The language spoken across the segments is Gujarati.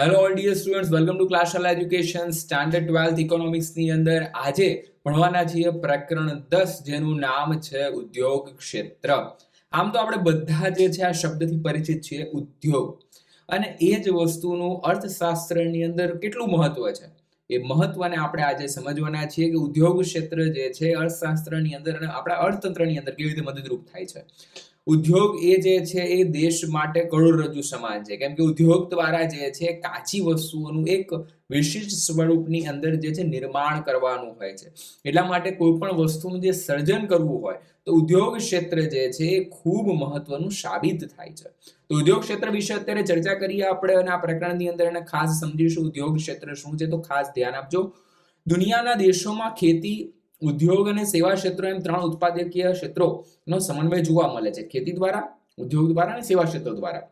Hello all dear students welcome to Class Shala education standard twelfth ઇકોનોમિક્સની અંદર. આજે ભણવાના છીએ પ્રકરણ દસ, જેનું નામ છે ઉદ્યોગ ક્ષેત્ર. આમ તો આપણે બધા જે છે, આ શબ્દથી પરિચિત છીએ ઉદ્યોગ. અને એ જ વસ્તુનું અર્થશાસ્ત્રની અંદર કેટલું મહત્વ છે? એ મહત્વને આપણે આજે સમજવાના છીએ કે ઉદ્યોગ ક્ષેત્ર જે છે, અર્થશાસ્ત્રની અંદર અને આપણા અર્થતંત્રની અંદર કેવી રીતે મદદરૂપ થાય છે. ઉદ્યોગ એ જે છે એ દેશ માટે કરોડરજ્જુ સમાન છે. કેમ કે ઉદ્યોગ દ્વારા જે છે કાચી વસ્તુઓનું એક વિશિષ્ટ સ્વરૂપની અંદર જે છે નિર્માણ કરવાનું હોય છે. એટલા માટે કોઈ પણ વસ્તુનું જે સર્જન કરવું હોય તો ઉદ્યોગ ક્ષેત્ર જે છે એ ખૂબ મહત્વનું સાબિત થાય છે. તો ઉદ્યોગ ક્ષેત્ર વિશે અત્યારે ચર્ચા કરીએ આપણે અને આ પ્રકરણની અંદર એને ખાસ સમજીશું. ઉદ્યોગ ક્ષેત્ર શું છે તો ખાસ ધ્યાન આપજો. દુનિયાના દેશોમાં ખેતી ઉદ્યોગ અને સેવા ક્ષેત્રો એમ ત્રણ ઉત્પાદકીય ક્ષેત્રોનો સમન્વય જોવા મળે છે. ખેતી દ્વારા, ઉદ્યોગ દ્વારા અને સેવા ક્ષેત્રો દ્વારા.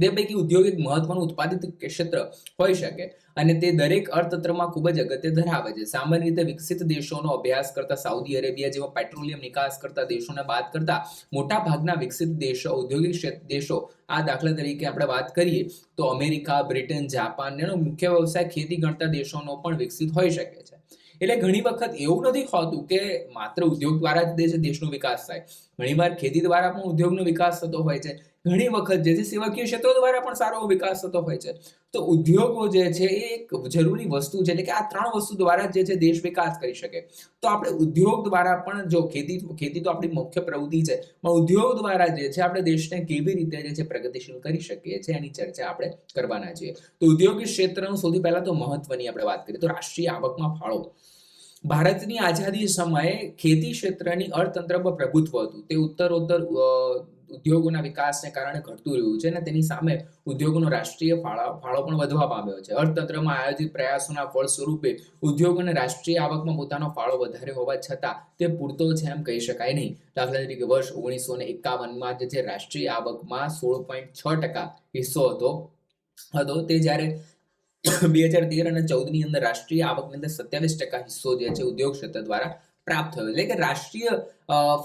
તે પૈકી ઉદ્યોગ એક મહત્વનું ઉત્પાદિત ક્ષેત્ર હોઈ શકે અને તે દરેક અર્થતંત્રમાં ખૂબ જ અગત્ય ધરાવે છે. સામાન્ય રીતે વિકસિત દેશોનો અભ્યાસ કરતા સાઉદી અરેબિયા જેવા પેટ્રોલિયમ નિકાસ કરતા દેશોને બાદ કરતા મોટા ભાગના વિકસિત દેશો, ઔદ્યોગિક દેશો આ દાખલા તરીકે આપણે વાત કરીએ તો અમેરિકા, બ્રિટન, જાપાન, એનો મુખ્ય વ્યવસાય ખેતી ગણતા દેશોનો પણ વિકસિત હોઈ શકે છે. એટલે ઘણી વખત એવું નથી હોતું કે માત્ર ઉદ્યોગ દ્વારા જ દેશ દેશનો વિકાસ થાય. ઘણીવાર ખેતી દ્વારા પણ ઉદ્યોગનો વિકાસ થતો હોય છે. ઘણી વખત જે છે સેવાકીય ક્ષેત્રો દ્વારા પણ સારો વિકાસ થતો હોય છે. તો ઉદ્યોગો જે છે એ એક જરૂરી વસ્તુ છે એટલે કે આ ત્રણ વસ્તુ દ્વારા જે છે દેશ વિકાસ કરી શકે. તો આપણે ઉદ્યોગ દ્વારા પણ જો ખેતી ખેતી તો આપણી મુખ્ય પ્રવૃત્તિ છે, પણ ઉદ્યોગ દ્વારા જે છે આપણે દેશને કેવી રીતે જે છે પ્રગતિશીલ કરી શકીએ છીએ એની ચર્ચા આપણે કરવાના છીએ. તો ઉદ્યોગ ક્ષેત્રનું સૌથી પહેલા તો મહત્વની આપણે વાત કરીએ તો રાષ્ટ્રીય આવકમાં ફાળો. ભારતની આઝાદી સમયે ખેતી ક્ષેત્રની અર્થતંત્ર પર પ્રભુત્વ હતું. તે ઉત્તરોત્તર ઉદ્યોગોના વિકાસને કારણે ઘટતું રહ્યું છે અને તેની સામે ઉદ્યોગોનો રાષ્ટ્રીય ફાળો પણ વધવા પામ્યો છે. અર્થતંત્રમાં આયોજિત પ્રયાસોના ફળ સ્વરૂપે ઉદ્યોગોને રાષ્ટ્રીય આવકમાં પોતાનો ફાળો વધારે હોવા છતાં તે પૂરતો છે એમ કહી શકાય નહીં. દાખલા તરીકે વર્ષ ઓગણીસો ને એકાવનમાં જે રાષ્ટ્રીય આવકમાં સોળ પોઈન્ટ છ ટકા હિસ્સો હતો હતો તે જ્યારે બે હજાર તેર અને ચૌદની અંદર રાષ્ટ્રીય આવકની અંદર સત્યાવીસ ટકા હિસ્સો જે છે ઉદ્યોગ ક્ષેત્ર દ્વારા પ્રાપ્ત થયો. એટલે કે રાષ્ટ્રીય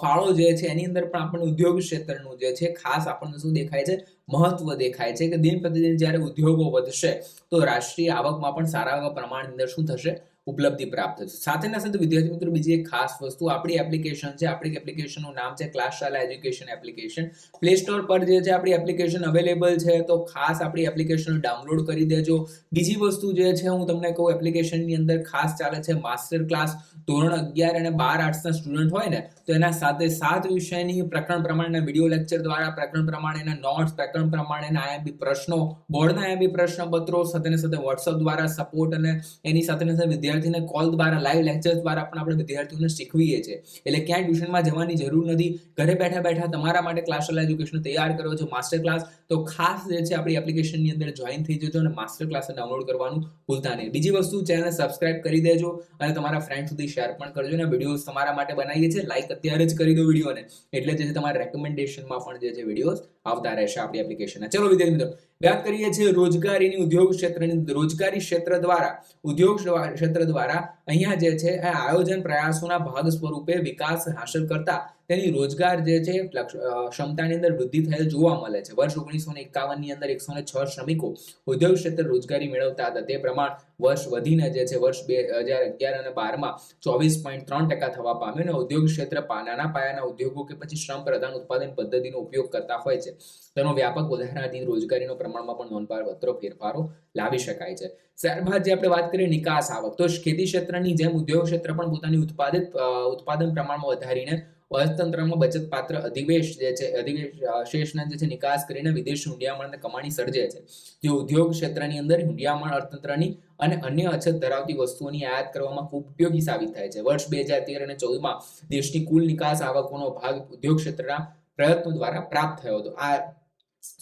ફાળો જે છે, એની અંદર પણ આપણને ઉદ્યોગ ક્ષેત્રનું જે છે, ખાસ આપણને શું દેખાય છે? મહત્વ દેખાય છે કે દિન પ્રતિદિન જ્યારે ઉદ્યોગો વધશે, તો રાષ્ટ્રીય આવકમાં પણ સારા એવા પ્રમાણની અંદર શું થશે? ઉપલબ્ધિ પ્રાપ્ત થશે. સાથે સાથે વિદ્યાર્થી મિત્રો બીજી એક ખાસ વસ્તુ, આપણી એપ્લિકેશન છે, આપણી એપ્લિકેશનનું નામ છે ClassShala education application play store પર જે છે આપણી એપ્લિકેશન અવેલેબલ છે, તો ખાસ આપણી એપ્લિકેશન ડાઉનલોડ કરી દેજો. બીજી વસ્તુ જે છે, હું તમને કહું એપ્લિકેશનની અંદર ખાસ ચાલે છે માસ્ટર ક્લાસ ધોરણ અગિયાર અને બાર આર્ટ્સના સ્ટુડન્ટ હોય ને, તો એના સાથે સાત વિષયની પ્રકરણ પ્રમાણેના વીડિયો લેક્ચર દ્વારા, પ્રકરણ પ્રમાણેના નોટ્સ પ્રકરણ પ્રમાણેના આઈએમપી પ્રશ્નો બોર્ડના આઈએમપી પ્રશ્નપત્રો, સાથે સાથે વોટ્સઅપ દ્વારા સપોર્ટ અને એની સાથે સાથે વિદ્યાર્થીને કોલ દ્વારા લાઈવ લેક્ચર દ્વારા પણ આપણે વિદ્યાર્થીઓને શીખવીએ છીએ. એટલે ક્યાંય ટ્યુશનમાં જવાની જરૂર નથી. ઘરે બેઠા બેઠા તમારા માટે ક્લાસલ એજ્યુકેશન તૈયાર કરો છો માસ્ટર ક્લાસ તો ખાસ જે છે આપણી એપ્લિકેશનની અંદર જોઈન થઈ જજો અને માસ્ટર ક્લાસ ડાઉનલોડ કરવાનું ભૂલતા નહીં. બીજી વસ્તુ ચેનલ સબસ્ક્રાઇબ કરી દેજો અને તમારા ફ્રેન્ડ સુધી શેર પણ કરજો અને વિડીયોઝ તમારા માટે બનાવીએ છીએ. લાઈક અત્યારે જ કરી દો વિડીયોને એટલે જે તમારા રેકમેન્ડેશનમાં પણ જે છે વિડીયોઝ આવતા રહેશે આપણી એપ્લિકેશનના ચલો વિદ્યાર્થી મિત્રો, વાત કરીએ છીએ રોજગારીની ઉદ્યોગ ક્ષેત્રની, રોજગારી ક્ષેત્ર દ્વારા, ઉદ્યોગ ક્ષેત્ર દ્વારા અહીંયા જે છે આયોજન પ્રયાસોના ભાગ સ્વરૂપે વિકાસ હાંસલ કરતા તેની રોજગાર જે છે ક્ષમતાની અંદર વૃદ્ધિ થયેલ જોવા મળે છે. વર્ષ ઓગણીસો ને એકાવનની અંદર એકસો છ શ્રમિકો ઉદ્યોગ ક્ષેત્રે રોજગારી મેળવતા હતા. તે પ્રમાણ વર્ષ વધીને જે છે, વર્ષ બે, હજાર અગિયાર અને બારમાં ચોવીસ પોઈન્ટ ત્રણ ટકા થવા પામ્યો અને ઉદ્યોગ ક્ષેત્ર નાના પાયાના ઉદ્યોગો કે પછી શ્રમ પ્રધાન ઉત્પાદન પદ્ધતિનો ઉપયોગ કરતા હોય છે. તેનો વ્યાપક વધારાથી રોજગારીનો પ્રમાણમાં પણ નોંધપાત્ર ફેરફારો લાવી શકાય છે. ત્યારબાદ જે આપણે વાત કરીએ નિકાસ આવક, તો ખેતી ક્ષેત્રની જેમ ઉદ્યોગ ક્ષેત્ર પણ પોતાની ઉત્પાદિત ઉત્પાદન પ્રમાણમાં વધારીને અર્થતંત્રમાં બચત પાત્ર અધિવેશ જે છે, અધિવેશ શેષના જે છે, નિકાસ કરીને વિદેશી હુંડિયામણને કમાણી સર્જે છે. જે ઉદ્યોગ ક્ષેત્રની અંદર હુંડિયામણ, અર્થતંત્રની અને અન્ય અછત ધરાવતી વસ્તુઓની આયાત કરવામાં ખૂબ ઉપયોગી સાબિત થાય છે. વર્ષ બે હજાર તેર અને ચૌદમાં દેશની કુલ નિકાસ આવકોનો ભાગ ઉદ્યોગ ક્ષેત્રના પ્રયત્નો દ્વારા પ્રાપ્ત થયો હતો. આ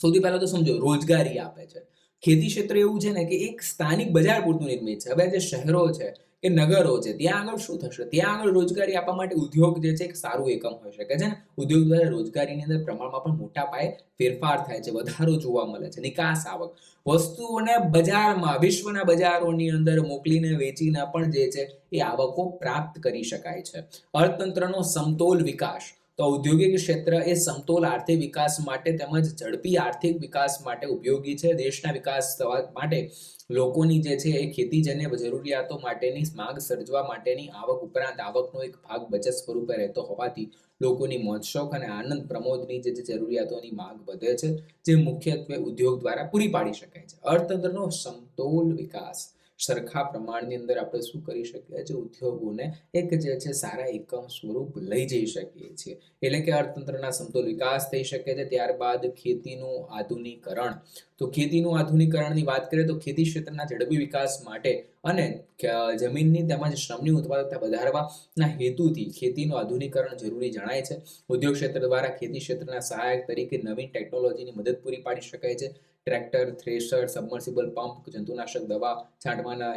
સૌથી પહેલા તો સમજો, રોજગારી આપે છે. ખેતી ક્ષેત્ર એવું છે ને કે એક સ્થાનિક બજાર પૂરતું નિર્મિત છે. હવે જે શહેરો છે કે નગરો છે, ત્યાં આગળ શું થશે? ત્યાં આગળ રોજગારી આપવા માટે ઉદ્યોગ જે છે એક સારું એકમ હોઈ શકે છે ને? ઉદ્યોગ દ્વારા રોજગારીની અંદર પ્રમાણમાં પણ મોટા પાયે ફેરફાર થાય છે, વધારો જોવા મળે છે, નિકાસ આવક. વસ્તુઓને બજારમાં, વિશ્વના બજારોની અંદર મોકલીને વેચીને પણ જે છે એ આવકો પ્રાપ્ત કરી શકાય છે. અર્થતંત્રનો સમતોલ વિકાસ. તો ઔદ્યોગિક ક્ષેત્ર એ સમતોલ આર્થિક વિકાસ માટે તેમજ ઝડપી આર્થિક વિકાસ માટે ઉપયોગી છે. દેશના વિકાસ થવા માટે લોકોની જે છે એ ખેતીજન્ય જરૂરિયાતો માટેની માંગ સર્જવા માટેની આવક ઉપરાંત આવકનો એક ભાગ બચત સ્વરૂપે રહેતો હોવાથી લોકોની મોજશોખ અને આનંદ પ્રમોદની જે જરૂરિયાતોની માંગ વધે છે, જે મુખ્યત્વે ઉદ્યોગ દ્વારા પૂરી પાડી શકાય છે. અર્થતંત્રનો સમતોલ વિકાસ સરખા પ્રમાણની અંદર આપણે શું કરી શકીએ? છીએ ઉદ્યોગોને એક જે છે સારા એકમ સ્વરૂપ લઈ જઈ શકીએ છીએ. એટલે કે અર્થતંત્રના સમતોલ વિકાસ થઈ શકે છે, ત્યારબાદ ખેતીનું આધુનિકરણ. તો ખેતીનું આધુનિકરણની વાત કરીએ તો ખેતી ક્ષેત્રના ઝડપી વિકાસ માટે અને જમીનની તેમજ શ્રમની ઉત્પાદકતા વધારવાના હેતુથી ખેતીનું આધુનિકરણ જરૂરી જણાય છે. ઉદ્યોગ ક્ષેત્ર દ્વારા ખેતી ક્ષેત્રના સહાયક તરીકે નવીન ટેકનોલોજીની મદદ પૂરી પાડી શકાય છે. ટ્રેક્ટર થ્રેશર સબમર્સિબલ પંપ જંતુનાશક દવા છાંટવાના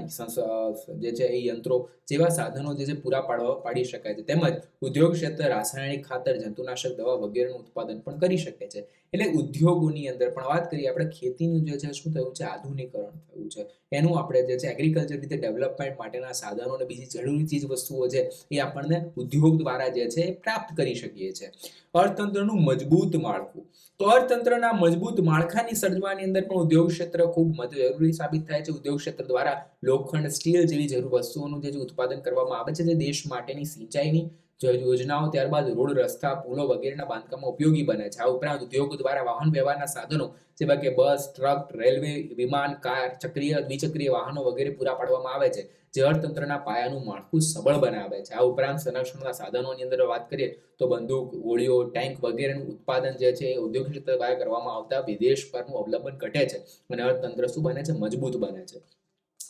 જે છે એ યંત્રો જેવા સાધનો જે છે પૂરા પાડવા, પાડી શકાય છે. તેમજ ઉદ્યોગ ક્ષેત્ર, રાસાયણિક ખાતર, જંતુનાશક દવા વગેરેનું ઉત્પાદન પણ કરી શકે છે. એટલે ઉદ્યોગોની અંદર પણ વાત કરીએ આપણે, ખેતીનું જે છે શું થયું છે? આધુનિકરણ થયું છે. એનું આપણે જે છે એગ્રીકલ્ચર રીતે ડેવલપમેન્ટ માટેના સાધનો અને બીજી જરૂરી ચીજ વસ્તુઓ છે એ આપણને ઉદ્યોગ દ્વારા જે છે પ્રાપ્ત કરી શકીએ છીએ. અર્થતંત્રનું મજબૂત માળખું. તો અર્થતંત્રના મજબૂત માળખાની સર્જવાની અંદર પણ ઉદ્યોગ ક્ષેત્ર ખૂબ જરૂરી સાબિત થાય છે. ઉદ્યોગ ક્ષેત્ર દ્વારા લોખંડ, સ્ટીલ જેવી જરૂર વસ્તુઓનું જે ઉત્પાદન કરવામાં આવે છે, જે દેશ માટેની સિંચાઈની યોજનાઓ, ત્યારબાદ રોડ રસ્તા, પુલો વગેરેના બાંધકામમાં ઉપયોગી બને છે. આ ઉપરાંત ઉદ્યોગો દ્વારા વાહન વ્યવહારના સાધનો, જેવા કે બસ, ટ્રક, રેલવે, વિમાન, કાર, ચક્રીય, દ્વિચક્રીય વાહનો વગેરે પૂરા પાડવામાં આવે છે. જે અર્થતંત્રના પાયાનું માળખું સબળ બનાવે છે. આ ઉપરાંત સંરક્ષણના સાધનોની અંદર વાત કરીએ તો બંદૂક, ગોળીઓ, ટેન્ક વગેરેનું ઉત્પાદન જે છે એ ઉદ્યોગ ક્ષેત્ર દ્વારા કરવામાં આવતા વિદેશ પરનું અવલંબન ઘટે છે અને અર્થતંત્ર શું બને છે? મજબૂત બને છે.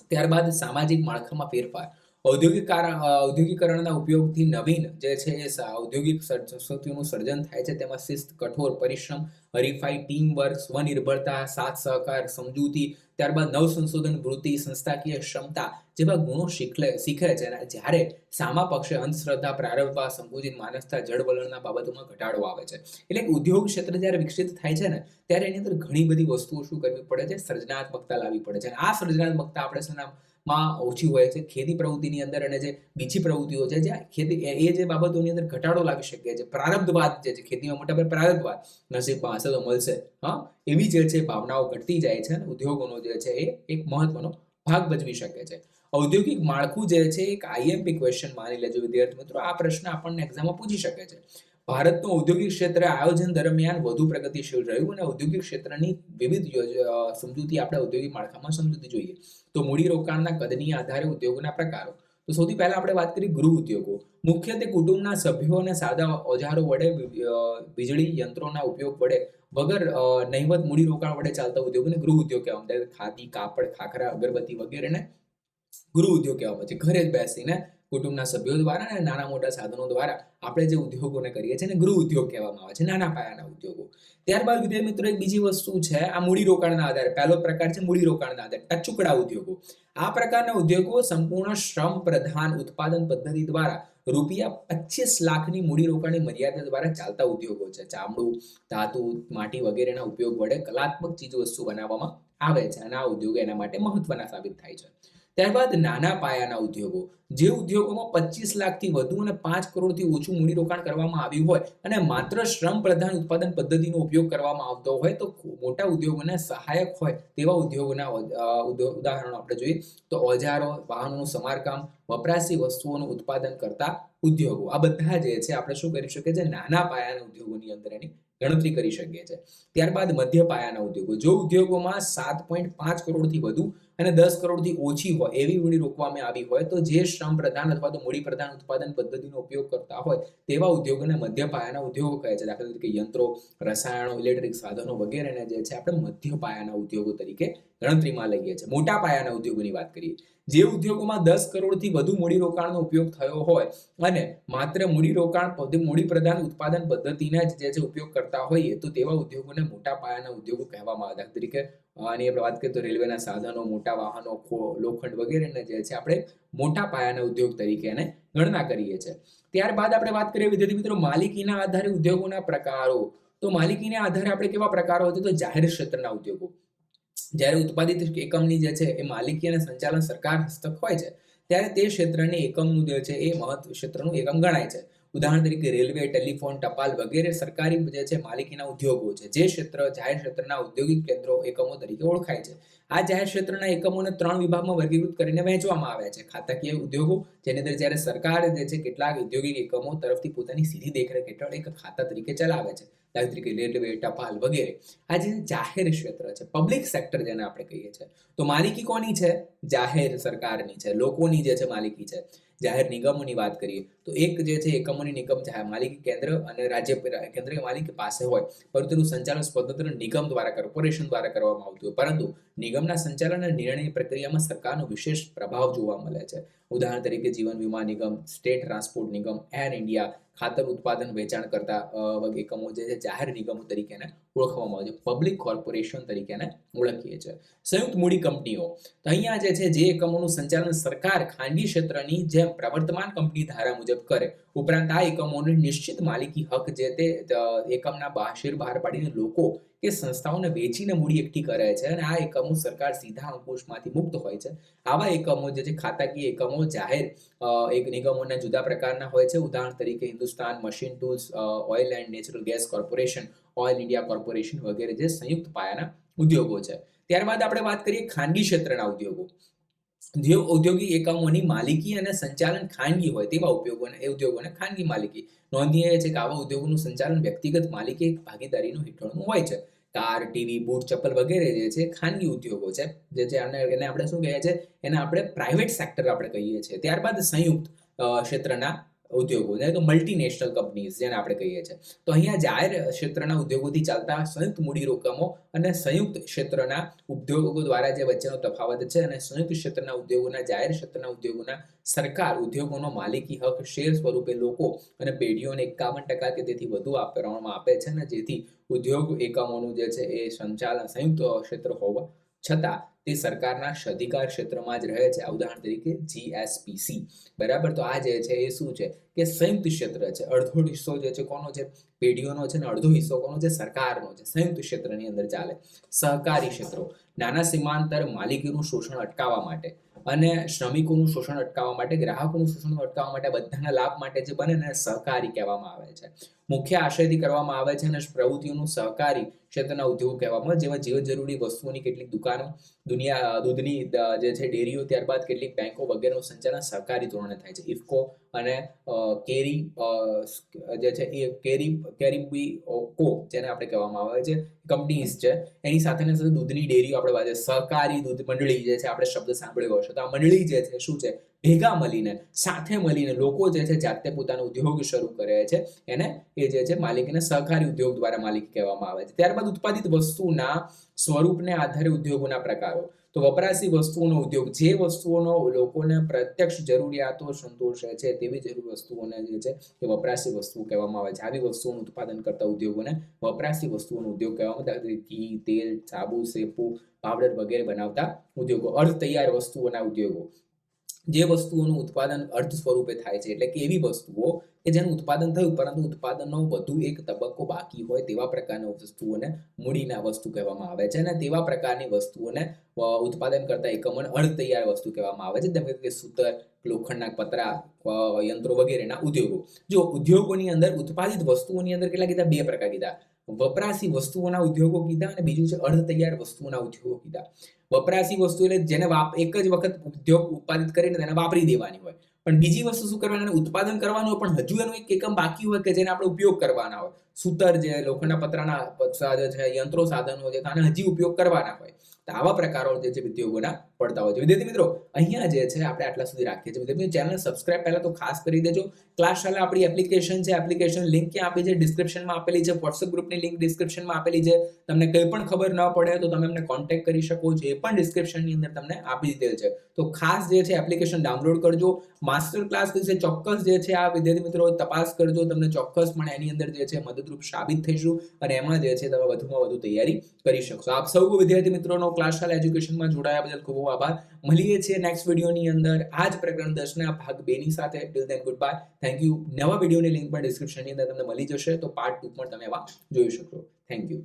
ત્યારબાદ સામાજિક માળખામાં ફેરફાર. ઔદ્યોગિક કારણ ઔદ્યોગિકરણના ઉપયોગથી નવીન જે છે એ ઔદ્યોગિક સંસ્કૃતિનું સર્જન થાય છે. તેમાં શિસ્ત, કઠોર, પરિશ્રમ, હરીફાઈ ટીમ વર્ક સ્વનિર્ભરતા, સાથ સહકાર, સમજૂતી, ત્યારબાદ નવ સંશોધન, વૃત્તિ, સંસ્થાકીય ક્ષમતા જેવા ગુણો શીખલે, શીખે છે. અને જ્યારે સામા પક્ષે અંધશ્રદ્ધા પ્રારંભવા, સંકુચિત માનસતા જળવલણના બાબતોમાં ઘટાડો આવે છે. એટલે ઉદ્યોગ ક્ષેત્ર જ્યારે વિકસિત થાય છે ને, ત્યારે એની અંદર ઘણી બધી વસ્તુઓ શું કરવી પડે છે? સર્જનાત્મકતા લાવવી પડે છે. આ સર્જનાત્મકતા આપણે શેના માં ઓછી હોય છે, ખેતી પ્રવૃત્તિની અંદર અને જે બીજી પ્રવૃત્તિઓ છે જ્યાં ખેતી, એ જે બાબતોની અંદર ઘટાડો લાવી શકે છે, પ્રારબ્ધવાદ જે છે, ખેતીમાં મોટા ભાગે પ્રારબ્ધવાદ. નસીબમાં હશે તો મળશે, હા? એવી જે છે ભાવનાઓ ઘટતી જાય છે અને ઉદ્યોગોનો જે છે એ એક મહત્વનો ભાગ ભજવી શકે છે. ઔદ્યોગિક માળખું જે છે, એક આઈએમપી ક્વેશ્ચન માની લેજો વિદ્યાર્થી મિત્રો. આ પ્રશ્ન આપણને એક્ઝામમાં પૂછી શકે છે. ભારતનું ઔદ્યોગિક ક્ષેત્ર આયોજન દરમિયાન વધુ પ્રગતિશીલ રહ્યું અને ઔદ્યોગિક ક્ષેત્રની વિવિધ સમજૂતી આપણે ઔદ્યોગિક માળખામાં સમજૂતી જોઈએ. તો મૂડી રોકાણના કદની આધારે ઉદ્યોગોના પ્રકારો. તો સૌથી પહેલા આપણે વાત કરીએ ગૃહ ઉદ્યોગો. મુખ્યત્વે કુટુંબના સભ્યો અને સાદા ઓજારો વડે વીજળી યંત્રોના ઉપયોગ વડે વગર નહીવત મૂડીરોકાણ મૂડી રોકાણ વડે ચાલતા ઉદ્યોગોને ગૃહ ઉદ્યોગ કહેવામાં આવે ખાદી, કાપડ, ખાખરા, અગરબત્તી વગેરેને ગૃહ ઉદ્યોગ કહેવામાં આવે છે. ઘરે જ બેસીને કુટુંબના સભ્યો દ્વારા અને નાના મોટા સાધનો દ્વારા આપણે જે ઉદ્યોગોને કરીએ છીએ એને ગૃહ ઉદ્યોગ કહેવામાં આવે છે, નાના પાયાના ઉદ્યોગો. ત્યારબાદ વિદ્યાર્થી મિત્રો, એક બીજી વસ્તુ છે, આ મૂડી રોકાણના આધારે, પહેલો પ્રકાર છે મૂડી રોકાણના આધારે ટચુકડા ઉદ્યોગો. આ પ્રકારના ઉદ્યોગો સંપૂર્ણ શ્રમ પ્રધાન ઉત્પાદન પદ્ધતિ દ્વારા રૂપિયા પચીસ લાખની મૂડી રોકાણની મર્યાદા દ્વારા ચાલતા ઉદ્યોગો છે. ચામડું, ધાતુ, માટી વગેરેના ઉપયોગ વડે કલાત્મક ચીજ વસ્તુ બનાવવામાં આવે છે અને આ ઉદ્યોગો એના માટે મહત્વના સાબિત થાય છે. ત્યારબાદ નાના પાયાના ઉદ્યોગો, જે ઉદ્યોગોમાં પચીસ લાખથી વધુ અને પાંચ કરોડથી ઓછું મૂડીરોકાણ કરવામાં આવ્યું હોય અને માત્ર શ્રમ પ્રધાન ઉત્પાદન પદ્ધતિનો ઉપયોગ કરવામાં આવતો હોય તો મોટા ઉદ્યોગોને સહાયક હોય તેવા ઉદ્યોગોના ઉદાહરણો આપણે જોઈએ. તો ઓજારો, વાહનોનું સમારકામ, વપરાશી વસ્તુઓનું ઉત્પાદન કરતા ઉદ્યોગો. આ બધા જે છે આપણે શું કરી શકીએ છીએ? નાના પાયાના ઉદ્યોગોની અંદર એની ગણતરી કરી શકીએ છીએ. ત્યારબાદ મધ્ય પાયાના ઉદ્યોગો. જો ઉદ્યોગોમાં સાત પોઈન્ટ પાંચ કરોડથી વધુ અને દસ કરોડથી ઓછી હોય એવી મૂડી રોકવામાં આવી હોય તો જે શ્રમ પ્રધાન અથવા તો મૂડી પ્રધાન ઉત્પાદન પદ્ધતિનો ઉપયોગ કરતા હોય તેવા ઉદ્યોગોને મધ્ય પાયાના ઉદ્યોગો કહે છે. દાખલા તરીકે યંત્રો, રસાયણો, ઇલેક્ટ્રિક સાધનો વગેરેને જે છે આપણે મધ્ય પાયાના ઉદ્યોગો તરીકે ગણતરીમાં લઈએ છીએ. મોટા પાયાના ઉદ્યોગોની વાત કરીએ. જે ઉદ્યોગોમાં દસ કરોડથી વધુ મૂડી રોકાણનો ઉપયોગ થયો હોય અને માત્ર મૂડી રોકાણ મૂડી પ્રધાન ઉત્પાદન પદ્ધતિના જ જે છે ઉપયોગ કરતા હોઈએ તો તેવા ઉદ્યોગોને મોટા પાયાના ઉદ્યોગો કહેવામાં આવે. દાખલા તરીકે આની આપણે વાત કરીએ તો રેલવેના સાધનો, મોટા વાહનો લોખંડ વગેરેને જે છે, આપણે મોટા પાયાના ઉદ્યોગ તરીકે એને ગણના કરીએ છીએ. ત્યારબાદ આપણે વાત કરીએ વિદ્યાર્થી મિત્રો માલિકીના આધારે ઉદ્યોગોના પ્રકારો. તો માલિકીના આધારે આપણે કેવા પ્રકારો હતો? તો જાહેર ક્ષેત્રના ઉદ્યોગો. જ્યારે ઉત્પાદિત એકમની જે છે, એ માલિકી અને સંચાલન સરકાર હસ્તક હોય છે, ત્યારે તે ક્ષેત્રની એકમનું જે છે, એ મહત્વ ક્ષેત્રનું એકમ ગણાય છે. ઉદાહરણ તરીકે રેલવે, ટેલિફોન, ટપાલ વગેરે સરકારી જે છે માલિકીના ઉદ્યોગો છે. જે ક્ષેત્ર, જાહેર ક્ષેત્રના ઔદ્યોગિક કેન્દ્રો, એકમો તરીકે ઓળખાય છે. આ જાહેર ક્ષેત્રના એકમોને ત્રણ વિભાગમાં વર્ગીકૃત કરીને વહેંચવામાં આવ્યા છે. ખાતાકીય ઉદ્યોગો, જેની અંદર જ્યારે સરકાર જે છે કેટલાક ઔદ્યોગિક એકમો તરફથી પોતાની સીધી દેખરેખ હેઠળ એક ખાતા તરીકે ચલાવે છે. દાખલા તરીકે રેલવે, ટપાલ વગેરે. આ જે જાહેર ક્ષેત્ર છે, પબ્લિક સેક્ટર જેને આપણે કહીએ છીએ. તો માલિકી કોની છે? જાહેર સરકારની છે. લોકોની જે છે માલિકી છે. જાહેર નિગમોની વાત કરીએ, તો એક જે છે એકમોની નિગમ જાહેર માલિકી કેન્દ્ર અને રાજ્ય કેન્દ્રીય માલિકી પાસે હોય, પરંતુ તેનું સંચાલન સ્વતંત્ર નિગમ દ્વારા, કોર્પોરેશન દ્વારા કરવામાં આવતું હોય. પરંતુ નિગમના સંચાલન અને નિર્ણય પ્રક્રિયામાં સરકારનો વિશેષ પ્રભાવ જોવા મળે છે. ઉદાહરણ તરીકે જીવન વીમા નિગમ, સ્ટેટ ટ્રાન્સપોર્ટ નિગમ, એર ઇન્ડિયા ખાતર ઉત્પાદન વેચાણ કરતા એકમો જે છે, જાહેર નિગમો તરીકે ઓળખવામાં આવે છે. પબ્લિક કોર્પોરેશન તરીકે ઓળખીએ છીએ. સંયુક્ત મૂડી કંપનીઓ. તો અહીંયા જે છે, જે એકમોનું સંચાલન સરકાર ખાનગી ક્ષેત્રની જેમ પ્રવર્તમાન કંપની ધારા મુજબ કરે, ઉપરાંત આ એકમોને નિશ્ચિત માલિકી હક જે તે એકમના બહાર બહાર પાડીને લોકો કે સંસ્થાઓને વેચીને મૂડી એકઠી કરે છે અને આ એકમો સરકાર સીધા અંકુશમાંથી મુક્ત હોય છે. આવા એકમો જે છે, ખાતાકીય એકમો જાહેર એક નિગમોના જુદા પ્રકારના હોય છે. ઉદાહરણ તરીકે Hindustan machine tools oil and natural gas corporation, oil India corporation વગેરે જે સંયુક્ત પાયાના ઉદ્યોગો છે. ત્યારબાદ આપણે વાત કરીએ ખાનગી ક્ષેત્રના ઉદ્યોગો. ઔદ્યોગિક એકમોની માલિકી અને સંચાલન ખાનગી હોય તેવા ઉપયોગોને, એ ઉદ્યોગોને ખાનગી માલિકી. નોંધનીય છે કે આવા ઉદ્યોગોનું સંચાલન વ્યક્તિગત માલિકી ભાગીદારીનું હેઠળનું હોય છે. કાર ટીવી બૂટ, ચપ્પલ વગેરે જે છે, ખાનગી ઉદ્યોગો છે. જે છે, આને, એને આપણે શું કહીએ છીએ? એને આપણે પ્રાઇવેટ સેક્ટર આપણે કહીએ છીએ. ત્યારબાદ સંયુક્ત ક્ષેત્રના ઉદ્યોગો કે મલ્ટીનેશનલ કંપનીઝ જેને આપણે કહીએ છીએ. તો અહીંયા જાહેર ક્ષેત્રના ઉદ્યોગોથી ચાલતા સંયુક્ત મૂડી રોકામો અને સંયુક્ત ક્ષેત્રના ઉદ્યોગો દ્વારા જે વચ્ચેનો તફાવત છે અને સંયુક્ત ક્ષેત્રના ઉદ્યોગોના, જાહેર ક્ષેત્રના ઉદ્યોગોના સરકાર ઉદ્યોગોનો માલિકી હક શેર સ્વરૂપે લોકો અને પેઢીઓને એકાવન ટકા કે તેથી વધુ આપવામાં આપે છે અને જેથી ઉદ્યોગ એકમોનું જે છે એ સંચાલન, સંયુક્ત ક્ષેત્ર હોવા છતાં તે સરકારના અધિકાર ક્ષેત્રમાં જ રહે છે. ઉદાહરણ તરીકે જીએસપીસી બરાબર? તો આ જે છે એ શું છે? કે સંયુક્ત ક્ષેત્ર છે. અડધો હિસ્સો જે છે કોનો છે? પેઢીઓનો છે ને અડધો હિસ્સો કોનો છે? સરકારનો છે. સંયુક્ત ક્ષેત્રની અંદર ચાલે. સહકારી ક્ષેત્રો. નાના સીમાંતર માલિકીનું શોષણ અટકાવવા માટે. અને શ્રમિકોનું શોષણ અટકાવવા માટે, ગ્રાહકોનું શોષણ અટકાવવા માટે બધાના લાભ માટે જે બને સહકારી કહેવામાં આવે છે. મુખ્ય આશયથી કરવામાં આવે છે અને પ્રવૃત્તિઓનું સહકારી ક્ષેત્રના ઉદ્યોગો કહેવામાં જેમાં જીવન જરૂરી વસ્તુઓની કેટલીક દુકાનો, દુનિયા, દૂધની જે છે, ડેરીઓ, ત્યારબાદ કેટલીક બેંકો વગેરેનું સંચાલન સહકારી ધોરણે થાય છે. ઇફકો અને કેરી જે છે એ કેરી, કેરીબી કો, જેને આપણે કહેવામાં આવે છે કંપનીઝ છે, એની સાથે સાથે દૂધની ડેરીઓ આપણે વાત સહકારી દૂધ મંડળી જે છે, આપણે શબ્દ સાંભળ્યો હશે. તો આ મંડળી જે છે, શું છે? ભેગા મળીને, સાથે મળીને લોકો જે છે, જાતે પોતાનો ઉદ્યોગ શરૂ કરે છે. એને એ જે છે, માલિકને સહકારી ઉદ્યોગ દ્વારા માલિકી કહેવામાં આવે છે. ત્યારબાદ ઉત્પાદિત વસ્તુના સ્વરૂપને આધારે ઉદ્યોગોના પ્રકારો. તો વપરાશી વસ્તુઓનો ઉદ્યોગ જે વસ્તુઓનો લોકોને પ્રત્યક્ષ જરૂરિયાતો સંતોષે છે તેવી જરૂર વસ્તુઓને જે છે એ વપરાશી વસ્તુઓ કહેવામાં આવે છે. આવી વસ્તુઓનું ઉત્પાદન કરતા ઉદ્યોગોને વપરાશી વસ્તુઓનો ઉદ્યોગ કહેવામાં આવે છે. ઘી, તેલ, સાબુ શેપુ પાવડર વગેરે બનાવતા ઉદ્યોગો અર્ધ તૈયાર વસ્તુઓના ઉદ્યોગો. જે વસ્તુઓનું ઉત્પાદન અર્ધ સ્વરૂપે થાય છે, એટલે કે એવી વસ્તુઓ કે જેનું ઉત્પાદન થયું, પરંતુ ઉત્પાદનનો વધુ એક તબક્કો બાકી હોય તેવા પ્રકારની વસ્તુઓને મૂડીના વસ્તુ કહેવામાં આવે છે. અને તેવા પ્રકારની વસ્તુઓને ઉત્પાદન કરતા એકમોને અર્ધ તૈયાર વસ્તુ કહેવામાં આવે છે. જેમ કે સૂતર, લોખંડના પતરા યંત્રો વગેરેના ઉદ્યોગો. જો ઉદ્યોગોની અંદર ઉત્પાદિત વસ્તુઓની અંદર કેટલા કીધા? બે પ્રકાર કીધા. વપરાશી વસ્તુઓના ઉદ્યોગો કીધા અને બીજું છે અર્ધ તૈયાર વસ્તુઓના ઉદ્યોગો કીધા વપરાશી વસ્તુ એટલે જેને એક જ વખત ઉદ્યોગ ઉત્પાદિત કરીને તેને વાપરી દેવાની હોય. પણ બીજી વસ્તુ શું કરવાની ઉત્પાદન કરવાનું પણ હજુ એનું એક એકમ બાકી હોય કે જેને આપણે ઉપયોગ કરવાના હોય. સૂતર જે લોખંડના પતરાના પતરા જે છે, યંત્રો, સાધનો છે, આને હજી ઉપયોગ કરવાના હોય. તો આવા પ્રકારો જે છે ઉદ્યોગોના પડતા હોય છે. વિદ્યાર્થી મિત્રો, અહીંયા જે છે, આપણે આટલા સુધી રાખીએ છીએ. વિદ્યાર્થી ચેનલ સબસ્ક્રાઇબ પહેલાં તો ખાસ કરી દેજો. ક્લાસ શાલા આપણી એપ્લિકેશન છે, એપ્લિકેશન લિંક ક્યાં આપી છે, ડિસ્ક્રિપ્શનમાં આપેલી છે વોટ્સઅપ ગ્રુપની લિંક ડિસ્ક્રિપ્શનમાં આપેલી છે. તમને કંઈ પણ ખબર ન પડે તો તમે અમને કોન્ટેક્ટ કરી શકો છો એ પણ ડિસ્ક્રિપ્શનની અંદર તમને આપી દીધેલ છે. તો ખાસ જે છે, એપ્લિકેશન ડાઉનલોડ કરજો. માસ્ટર ક્લાસ વિશે ચોક્કસ જે છે, આ વિદ્યાર્થી મિત્રો, તપાસ કરજો. તમને ચોક્કસ પણ એની અંદર જે છે મદદરૂપ સાબિત થઈશું અને એમાં જે છે તમે વધુમાં વધુ તૈયારી કરી શકશો. આપ સૌ વિદ્યાર્થી મિત્રોનો ક્લાસ શાલા એજ્યુકેશનમાં જોડાયા બદલ ખૂબ ખૂબ આભાર. મળીએ છીએ નેક્સ્ટ વિડીયોની અંદર. આ જ પ્રકરણ દસના ભાગ બેની સાથે. Till then good bye thank you નવા વિડીયોની લિંક પણ ડિસ્ક્રિપ્શનની અંદર તમને મળી જશે. તો પાર્ટ ટુ પણ તમે એવા જોઈ શકશો થેન્ક યુ